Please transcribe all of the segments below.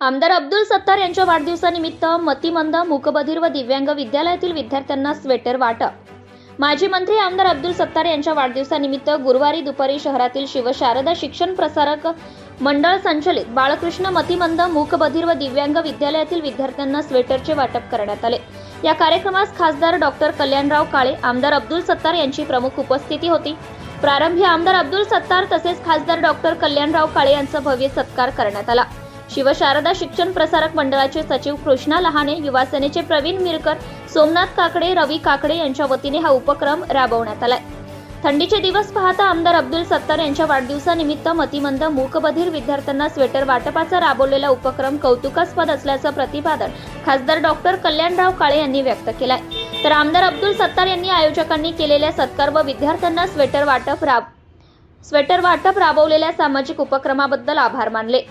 आमदार अब्दुल सत्तार यांच्या वाढदिवसानिमित्त मतिमंद मूकबधीर व दिव्यांग विद्यालयातील विद्यार्थ्यांना स्वेटर वाटप. माजी मंत्री आमदार अब्दुल सत्तार यांच्या वाढदिवसानिमित्त गुरुवारी दुपारी शहरातील शिवशारदा शिक्षण प्रसारक मंडळ संचलित बाळकृष्ण मतिमंद मूकबधीर व दिव्यांग विद्यालयातील विद्यार्थ्यांना स्वेटरचे वाटप करण्यात आले. या कार्यक्रमास खासदार डॉक्टर कल्याणराव काळे आमदार अब्दुल सत्तार यांची प्रमुख उपस्थिती होती. प्रारंभी आमदार अब्दुल सत्तार तसेच खासदार डॉक्टर कल्याणराव काळे यांचा भव्य सत्कार करण्यात आला. शिवशारदा शिक्षण प्रसारक मंडळाचे सचिव कृष्णा लहाने युवासेनेचे प्रवीण मिरकर सोमनाथ काकडे रवी काकडे यांच्या वतीने हा उपक्रम राबवण्यात आलाय. थंडीचे दिवस पाहता आमदार अब्दुल सत्तार यांच्या वाढदिवसानिमित्त मतिमंद मूकबधीर विद्यार्थ्यांना स्वेटर वाटपाचा राबवलेला उपक्रम कौतुकास्पद असल्याचं प्रतिपादन खासदार डॉक्टर कल्याणराव काळे यांनी व्यक्त केलंय. तर आमदार अब्दुल सत्तार यांनी आयोजकांनी केलेल्या सत्कार व विद्यार्थ्यांना स्वेटर वाटप राब स्वेटर वाटप राबवलेल्या सामाजिक उपक्रमाबद्दल आभार मानले.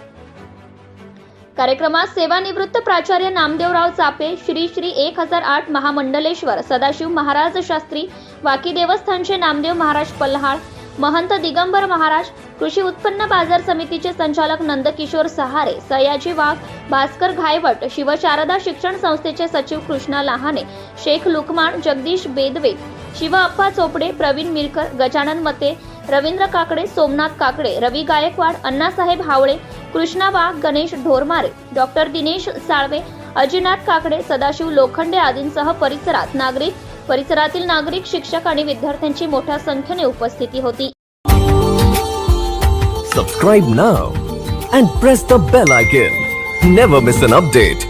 कार्यक्रमात सेवानिवृत्त प्राचार्य नामदेवराव चापे श्री श्री एक हजार आठ महामंडलेश्वर सदाशिव महाराज शास्त्री वाकी देवस्थानचे नामदेव महाराज पल्हाळ महंत दिगंबर महाराज कृषी उत्पन्न बाजार समितीचे संचालक नंदकिशोर सहारे सयाजी वाघ भास्कर घायवट शिवशारदा शिक्षण संस्थेचे सचिव कृष्णा लहाने शेख लुकमान जगदीश बेदवे शिव अप्पा चोपडे प्रवीण मिरकर गजानन मते रवींद्र काकडे सोमनाथ काकडे रवी गायकवाड अण्णासाहेब हावळे कृष्णा वाघ गणेश ढोरमारे डॉक्टर दिनेश साळवे अजिनाथ काकडे सदाशिव लोखंडे आदींसह परिसरात नागरिक परिसरातील नागरिक शिक्षक आणि विद्यार्थ्यांची मोठ्या संख्येने उपस्थिती होती. Subscribe now and press the bell icon never miss an update